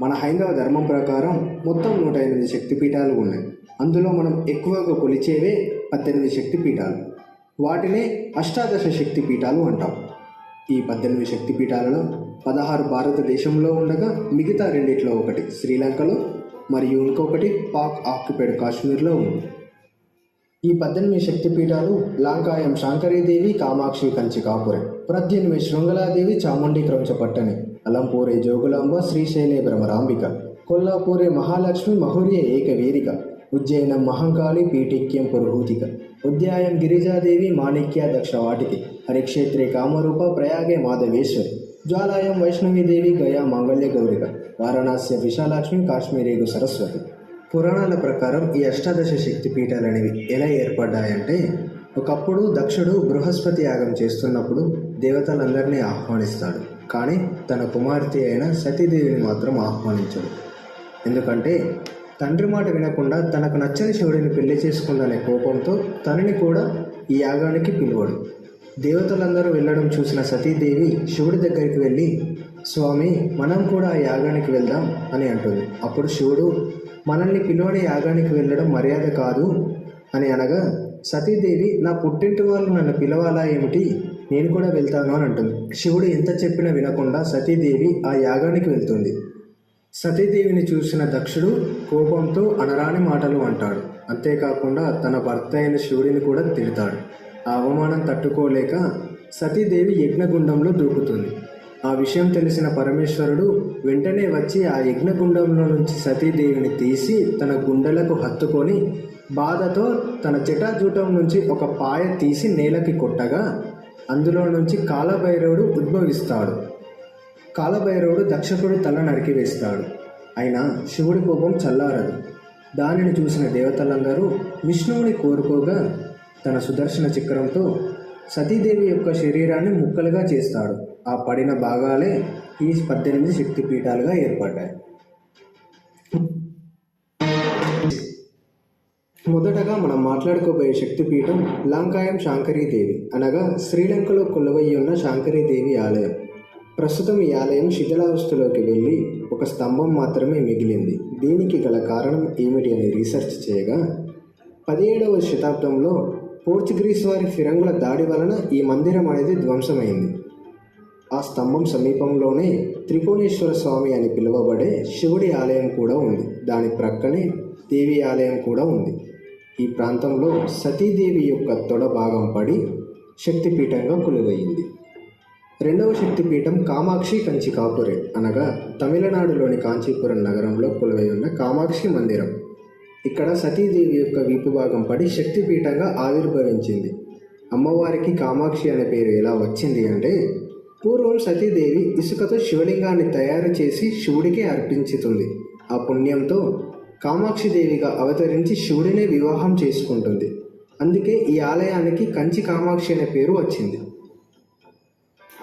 మన హైందవ ధర్మం ప్రకారం మొత్తం నూట ఎనిమిది శక్తిపీఠాలు ఉన్నాయి. అందులో మనం ఎక్కువగా కొలిచేవే పద్దెనిమిది శక్తిపీఠాలు. వాటినే అష్టాదశ శక్తిపీఠాలు అంటాం. ఈ పద్దెనిమిది శక్తిపీఠాలలో పదహారు భారతదేశంలో ఉండగా మిగతా రెండిట్లో ఒకటి శ్రీలంకలో మరియు ఇంకొకటి పాక్ ఆక్యుపైడ్ కాశ్మీర్లో ఉంది. ఈ పద్దెనిమిది శక్తిపీఠాలు లాంకాయం శాంకరీదేవి కామాక్షి కంచి కాపురం ప్రద్యున్మి శృంగలాదేవి చాముండి క్రౌచపట్టణి అలంపూరే జోగులాంబ శ్రీశైలే భ్రమరాంబిక కొల్లాపూరే మహాలక్ష్మి మహుర్య ఏకవీరిక ఉజ్జయినం మహంకాళి పీఠిక్యం పురుహూతిక ఉద్యాయం గిరిజాదేవి మాణిక్య దక్షవాటికి హరిక్షేత్రే కామరూప ప్రయాగే మాధవేశ్వరి జ్వాలాయం వైష్ణవీదేవి గయా మాంగళ్య గౌరిక వారణాస్య విశాలాక్ష్మి కాశ్మీరేగు సరస్వతి పురాణాల ప్రకారం ఈ అష్టాదశ శక్తి పీఠాలు అనేవి ఎలా ఏర్పడ్డాయంటే ఒకప్పుడు దక్షుడు బృహస్పతి యాగం చేస్తున్నప్పుడు దేవతలందరినీ ఆహ్వానిస్తాడు. కానీ తన కుమార్తె అయిన సతీదేవిని మాత్రం ఆహ్వానించడు. ఎందుకంటే తండ్రి మాట వినకుండా తనకు నచ్చని శివుడిని పెళ్ళి చేసుకుందనే కోపంతో తనని కూడా ఈ యాగానికి పిలువడు. దేవతలందరూ వెళ్ళడం చూసిన సతీదేవి శివుడి దగ్గరికి వెళ్ళి స్వామి మనం కూడా ఆ యాగానికి వెళ్దాం అని అంటుంది. అప్పుడు శివుడు మనల్ని పిలువని యాగానికి వెళ్ళడం మర్యాద కాదు అని అనగా సతీదేవి నా పుట్టింటి వాళ్ళు నన్ను పిలవాలా ఏమిటి? నేను కూడా వెళ్తాను అని అంటుంది. శివుడు ఎంత చెప్పినా వినకుండా సతీదేవి ఆ యాగానికి వెళ్తుంది. సతీదేవిని చూసిన దక్షుడు కోపంతో అనరాని మాటలు అంటాడు. అంతేకాకుండా తన భర్త అయిన శివుడిని కూడా తిడతాడు. ఆ అవమానం తట్టుకోలేక సతీదేవి యజ్ఞగుండంలో దూకుతుంది. ఆ విషయం తెలిసిన పరమేశ్వరుడు వెంటనే వచ్చి ఆ యజ్ఞగుండంలో నుంచి సతీదేవిని తీసి తన గుండెలకు హత్తుకొని బాధతో తన జటాజూటం నుంచి ఒక పాయ తీసి నేలకి కొట్టగా అందులో నుంచి కాలభైరవుడు ఉద్భవిస్తాడు. కాలభైరవుడు దక్షకుడు తల నరికివేస్తాడు అయినా శివుడి కోపం చల్లారదు. దానిని చూసిన దేవతలందరూ విష్ణువుని కోరుకోగా తన సుదర్శన చక్రంతో సతీదేవి యొక్క శరీరాన్ని ముక్కలుగా చేస్తాడు. ఆ పడిన భాగాలే ఈ పద్దెనిమిది శక్తిపీఠాలుగా ఏర్పడ్డాయి. మొదటగా మనం మాట్లాడుకోబోయే శక్తిపీఠం లాంకాయం శాంకరీదేవి అనగా శ్రీలంకలో కొలువయ్యి ఉన్న శాంకరీదేవి ఆలయం. ప్రస్తుతం ఈ ఆలయం శిథిలావస్థలోకి వెళ్ళి ఒక స్తంభం మాత్రమే మిగిలింది. దీనికి గల కారణం ఏమిటి అని రీసెర్చ్ చేయగా పదిహేడవ శతాబ్దంలో పోర్చుగీస్ వారి ఫిరంగుల దాడి వలన ఈ మందిరం అనేది ధ్వంసమైంది. ఆ స్తంభం సమీపంలోనే త్రికోణేశ్వర స్వామి అని పిలువబడే శివుడి ఆలయం కూడా ఉంది. దాని ప్రక్కనే దేవి ఆలయం కూడా ఉంది. ఈ ప్రాంతంలో సతీదేవి యొక్క తొడ భాగం పడి శక్తిపీఠంగా కొలువయింది రెండవ శక్తిపీఠం కామాక్షి కంచి కాపురే అనగా తమిళనాడులోని కాంచీపురం నగరంలో కొలువై ఉన్న కామాక్షి మందిరం. ఇక్కడ సతీదేవి యొక్క వీపు భాగం పడి శక్తిపీఠంగా ఆవిర్భవించింది. అమ్మవారికి కామాక్షి అనే పేరు ఎలా వచ్చింది అంటే పూర్వం సతీదేవి ఇసుకతో శివలింగాన్ని తయారు చేసి శివుడికి అర్పించుతుంది. ఆ పుణ్యంతో కామాక్షి దేవిగా అవతరించి శివుడినే వివాహం చేసుకుంటుంది. అందుకే ఈ ఆలయానికి కంచి కామాక్షి అనే పేరు వచ్చింది.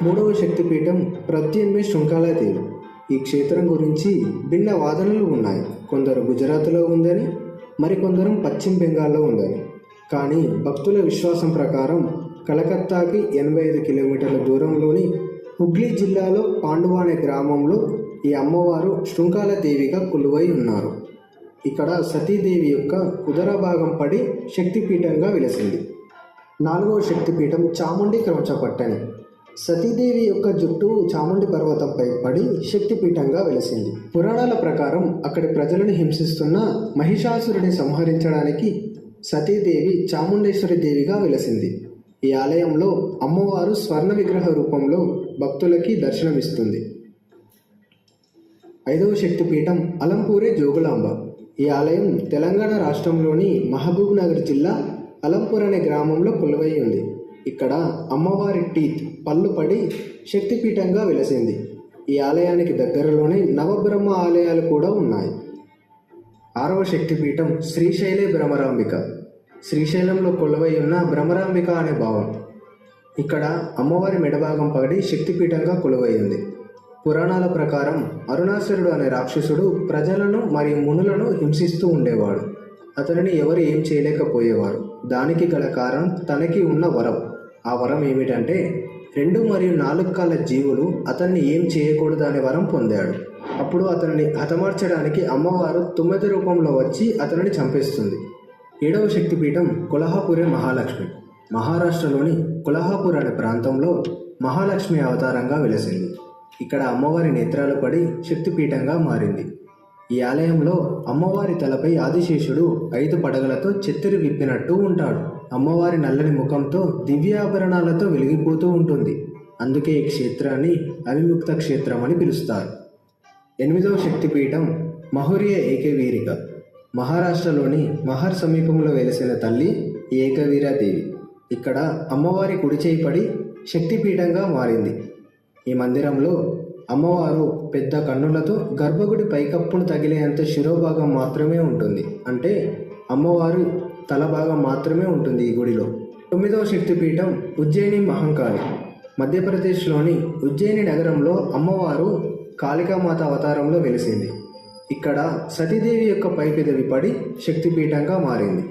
మూడవ శక్తిపీఠం ప్రత్యున్మే శృంఖలాదేవి ఈ క్షేత్రం గురించి భిన్న వాదనలు ఉన్నాయి. కొందరు గుజరాత్లో ఉందని మరికొందరు పశ్చిమ బెంగాల్లో ఉందని. కానీ భక్తుల విశ్వాసం ప్రకారం కలకత్తాకి ఎనభై ఐదు కిలోమీటర్ల దూరంలోని హుగ్లీ జిల్లాలో పాండువా అనే గ్రామంలో ఈ అమ్మవారు శృంఖలాదేవిగా కొలువై ఉన్నారు. ఇక్కడ సతీదేవి యొక్క ఉదర భాగం పడి శక్తిపీఠంగా విలసింది. నాలుగవ శక్తిపీఠం చాముండి క్రమచపట్టని. సతీదేవి యొక్క జుట్టు చాముండి పర్వతంపై పడి శక్తిపీఠంగా వెలిసింది. పురాణాల ప్రకారం అక్కడి ప్రజలను హింసిస్తున్న మహిషాసురుని సంహరించడానికి సతీదేవి చాముండేశ్వరి దేవిగా వెలసింది. ఈ ఆలయంలో అమ్మవారు స్వర్ణ విగ్రహ రూపంలో భక్తులకి దర్శనమిస్తుంది. ఐదవ శక్తిపీఠం అలంపూరే జోగులాంబ. ఈ ఆలయం తెలంగాణ రాష్ట్రంలోని మహబూబ్ నగర్ జిల్లా అలంపూర్ అనే గ్రామంలో కొలువై ఉంది. ఇక్కడ అమ్మవారి టీత్ పళ్ళు పడి శక్తిపీఠంగా వెలసింది. ఈ ఆలయానికి దగ్గరలోనే నవబ్రహ్మ ఆలయాలు కూడా ఉన్నాయి. ఆరవ శక్తిపీఠం శ్రీశైలే భ్రమరాంబిక శ్రీశైలంలో కొలువై ఉన్న భ్రమరాంబిక అనే భావం. ఇక్కడ అమ్మవారి మెడభాగం పడి శక్తిపీఠంగా కొలువైంది పురాణాల ప్రకారం అరుణాసురుడు అనే రాక్షసుడు ప్రజలను మరియు మునులను హింసిస్తూ ఉండేవాడు. అతనిని ఎవరు ఏం చేయలేకపోయేవారు. దానికి గల కారణం తనకి ఉన్న వరం. ఆ వరం ఏమిటంటే రెండు మరియు నాలుగు కాళ్ళ జీవులు అతన్ని ఏం చేయకూడదు అనే వరం పొందాడు. అప్పుడు అతనిని హతమార్చడానికి అమ్మవారు తుమ్మెది రూపంలో వచ్చి అతనిని చంపేస్తుంది. ఏడవ శక్తిపీఠం కొల్హాపురే మహాలక్ష్మి. మహారాష్ట్రలోని కొల్హాపూర్ అనే ప్రాంతంలో మహాలక్ష్మి అవతారంగా వెలసింది. ఇక్కడ అమ్మవారి నేత్రాలు పడి శక్తిపీఠంగా మారింది. ఈ ఆలయంలో అమ్మవారి తలపై ఆదిశేషుడు ఐదు పడగలతో చెత్తరి విప్పినట్టు ఉంటాడు. అమ్మవారి నల్లని ముఖంతో దివ్యాభరణాలతో వెలిగిపోతూ ఉంటుంది. అందుకే ఈ క్షేత్రాన్ని అవిముక్త క్షేత్రం అని పిలుస్తారు. ఎనిమిదవ శక్తిపీఠం మహురియ ఏకవీరిక. మహారాష్ట్రలోని మహర్ సమీపంలో వెలిసిన తల్లి ఈ ఏకవీరాదేవి. ఇక్కడ అమ్మవారి కుడి చేయి పడి శక్తిపీఠంగా మారింది. ఈ మందిరంలో అమ్మవారు పెద్ద కన్నులతో గర్భగుడి పైకప్పును తగిలేంత శిరోభాగం మాత్రమే ఉంటుంది. అంటే అమ్మవారు తల భాగం మాత్రమే ఉంటుంది ఈ గుడిలో. తొమ్మిదవ శక్తిపీఠం ఉజ్జయిని మహంకాళి. మధ్యప్రదేశ్లోని ఉజ్జయిని నగరంలో అమ్మవారు కాళికామాత అవతారంలో వెలిసింది. ఇక్కడ సతీదేవి యొక్క పైపెదవి పడి శక్తిపీఠంగా మారింది.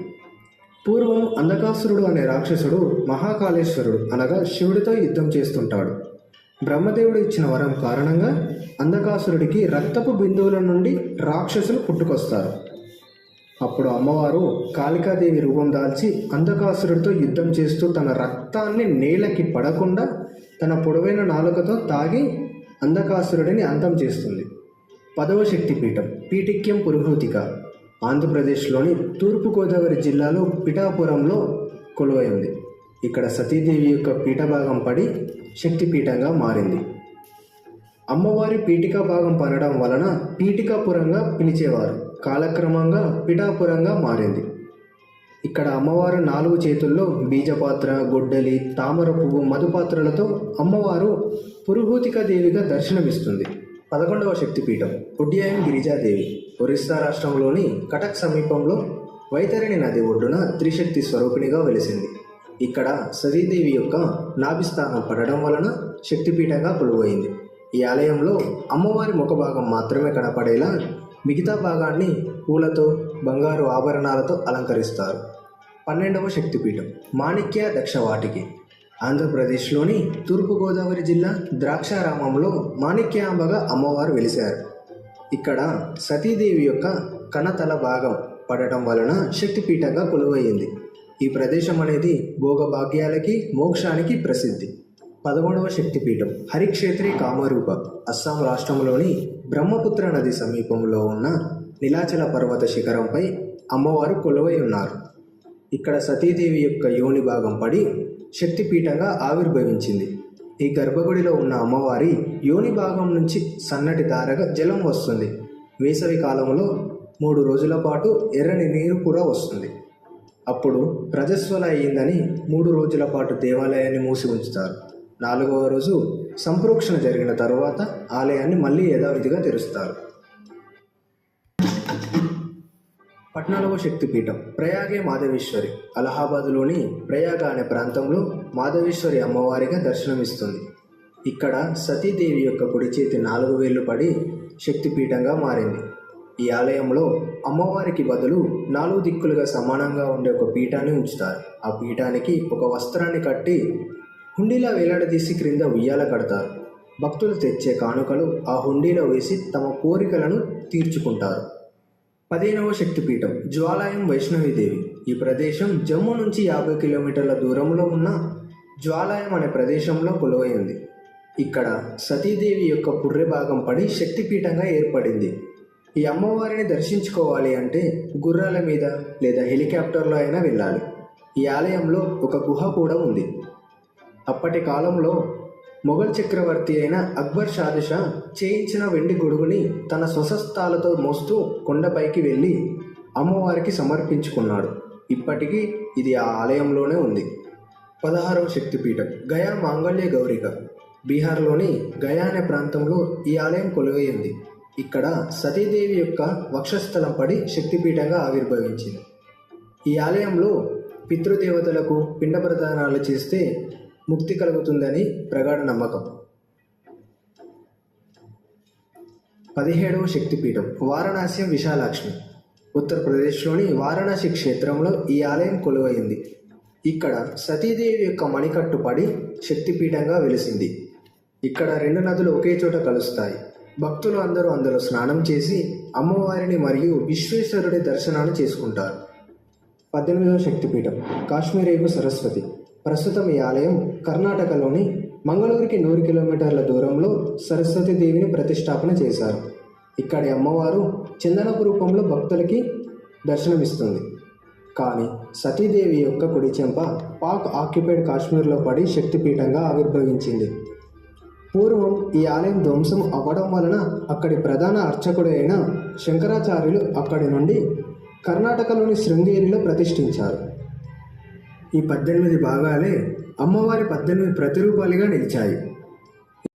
పూర్వం అంధకాసురుడు అనే రాక్షసుడు మహాకాళేశ్వరుడు అనగా శివుడితో యుద్ధం చేస్తుంటాడు. బ్రహ్మదేవుడు ఇచ్చిన వరం కారణంగా అంధకాసురుడికి రక్తపు బిందువుల నుండి రాక్షసులు పుట్టుకొస్తారు. అప్పుడు అమ్మవారు కాళికాదేవి రూపం దాల్చి అంధకాసురుడితో యుద్ధం చేస్తూ తన రక్తాన్ని నేలకి పడకుండా తన పొడవైన నాలుకతో తాగి అంధకాసురుడిని అంతం చేస్తుంది. పదవ శక్తిపీఠం పీఠిక్యం పురుహూతిక ఆంధ్రప్రదేశ్లోని తూర్పుగోదావరి జిల్లాలో పిఠాపురంలో కొలువైంది. ఇక్కడ సతీదేవి యొక్క పీఠభాగం పడి శక్తిపీఠంగా మారింది. అమ్మవారి పీఠికా భాగం పడడం వలన పీఠికాపురంగా పిలిచేవారు. కాలక్రమంగా పిఠాపురంగా మారింది. ఇక్కడ అమ్మవారు నాలుగు చేతుల్లో బీజపాత్ర గొడ్డలి తామర పువ్వు మధుపాత్రలతో అమ్మవారు పురుహూతిక దేవిగా దర్శనమిస్తుంది. పదకొండవ శక్తిపీఠం ఉడ్యాయం గిరిజాదేవి ఒరిస్సా రాష్ట్రంలోని కటక్ సమీపంలో వైతరిణి నది ఒడ్డున త్రిశక్తి స్వరూపిణిగా వెలిసింది. ఇక్కడ సతీదేవి యొక్క నాభిస్థానం పడడం వలన శక్తిపీఠంగా కొలువైంది. ఈ ఆలయంలో అమ్మవారి ముఖ భాగం మాత్రమే కనపడేలా మిగతా భాగాన్ని పూలతో బంగారు ఆభరణాలతో అలంకరిస్తారు. పన్నెండవ శక్తిపీఠం మాణిక్య దక్షవాటికి. ఆంధ్రప్రదేశ్లోని తూర్పుగోదావరి జిల్లా ద్రాక్షారామంలో మాణిక్యాంబగా అమ్మవారు వెలిశారు. ఇక్కడ సతీదేవి యొక్క కనతల భాగం పడటం వలన శక్తిపీఠంగా కొలువయ్యింది ఈ ప్రదేశం అనేది భోగభాగ్యాలకి మోక్షానికి ప్రసిద్ధి. పదమూడవ శక్తిపీఠం హరిక్షేత్రి కామరూప అస్సాం రాష్ట్రంలోని బ్రహ్మపుత్ర నది సమీపంలో ఉన్న నీలాచల పర్వత శిఖరంపై అమ్మవారు కొలువై ఉన్నారు. ఇక్కడ సతీదేవి యొక్క యోని భాగం పడి శక్తిపీఠంగా ఆవిర్భవించింది. ఈ గర్భగుడిలో ఉన్న అమ్మవారి యోని భాగం నుంచి సన్నటి ధారగా జలం వస్తుంది. వేసవి కాలంలో మూడు రోజుల పాటు ఎర్రని నీరు కూడా వస్తుంది. అప్పుడు రజస్వల అయ్యిందని మూడు రోజుల పాటు దేవాలయాన్ని మూసి ఉంచుతారు. నాలుగవ రోజు సంప్రోక్షణ జరిగిన తరువాత ఆలయాన్ని మళ్ళీ యథావిధిగా తెరుస్తారు. పద్నాలుగవ శక్తిపీఠం ప్రయాగే మాధవేశ్వరి అలహాబాద్లోని ప్రయాగ అనే ప్రాంతంలో మాధవేశ్వరి అమ్మవారిగా దర్శనమిస్తుంది. ఇక్కడ సతీదేవి యొక్క కుడి చేతి నాలుగు వేళ్ళు పడి శక్తిపీఠంగా మారింది. ఈ ఆలయంలో అమ్మవారికి బదులు నాలుగు దిక్కులుగా సమానంగా ఉండే ఒక పీఠాన్ని ఉంచుతారు. ఆ పీఠానికి ఒక వస్త్రాన్ని కట్టి హుండీలా వేలాడదీసి క్రింద ఉయ్యాల కడతారు. భక్తులు తెచ్చే కానుకలు ఆ హుండీలో వేసి తమ కోరికలను తీర్చుకుంటారు. పదిహేనవ శక్తిపీఠం జ్వాలాయం వైష్ణవీదేవి. ఈ ప్రదేశం జమ్మూ నుంచి యాభై కిలోమీటర్ల దూరంలో ఉన్న జ్వాలాయం అనే ప్రదేశంలో కొలువైంది. ఇక్కడ సతీదేవి యొక్క పుర్రె భాగం పడి శక్తిపీఠంగా ఏర్పడింది. ఈ అమ్మవారిని దర్శించుకోవాలి అంటే గుర్రాల మీద లేదా హెలికాప్టర్లో అయినా వెళ్ళాలి. ఈ ఆలయంలో ఒక గుహ కూడా ఉంది. అప్పటి కాలంలో మొఘల్ చక్రవర్తి అయిన అక్బర్ షాదుషా చేయించిన వెండి గొడుగుని తన స్వశస్తాలతో మోస్తూ కొండపైకి వెళ్ళి అమ్మవారికి సమర్పించుకున్నాడు. ఇప్పటికీ ఇది ఆ ఆలయంలోనే ఉంది. పదహారవ శక్తిపీఠం గయా మాంగళ్య గౌరిక. బీహార్లోని గయా అనే ప్రాంతంలో ఈ ఆలయం కొలువైంది. ఇక్కడ సతీదేవి యొక్క వక్షస్థలం పడి శక్తిపీఠంగా ఆవిర్భవించింది. ఈ ఆలయంలో పితృదేవతలకు పిండ ప్రదానాలు చేస్తే ముక్తి కలుగుతుందని ప్రగాఢ నమ్మకం. పదిహేడవ శక్తిపీఠం వారణాసి విశాలాక్ష్మి ఉత్తరప్రదేశ్లోని వారణాసి క్షేత్రంలో ఈ ఆలయం కొలువైంది. ఇక్కడ సతీదేవి యొక్క మణికట్టు పడి శక్తిపీఠంగా వెలిసింది. ఇక్కడ రెండు నదులు ఒకే చోట కలుస్తాయి. భక్తులు అందరూ అందులో స్నానం చేసి అమ్మవారిని మరియు విశ్వేశ్వరుడి దర్శనాలు చేసుకుంటారు. పద్దెనిమిదవ శక్తిపీఠం కాశ్మీరేగు సరస్వతి. ప్రస్తుతం ఈ ఆలయం కర్ణాటకలోని మంగళూరుకి నూరు కిలోమీటర్ల దూరంలో సరస్వతి దేవిని ప్రతిష్టాపన చేశారు. ఇక్కడి అమ్మవారు చందనపు రూపంలో భక్తులకి దర్శనమిస్తుంది. కానీ సతీదేవి యొక్క కుడి చెంప పాక్ ఆక్యుపైడ్ కాశ్మీర్లో పడి శక్తిపీఠంగా ఆవిర్భవించింది. పూర్వం ఈ ఆలయం ధ్వంసం అవ్వడం వలన అక్కడి ప్రధాన అర్చకుడు అయిన శంకరాచార్యులు అక్కడి నుండి కర్ణాటకలోని శృంగేరిలో ప్రతిష్ఠించారు. ఈ పద్దెనిమిది భాగాలే అమ్మవారి పద్దెనిమిది ప్రతిరూపాలుగా నిలిచాయి.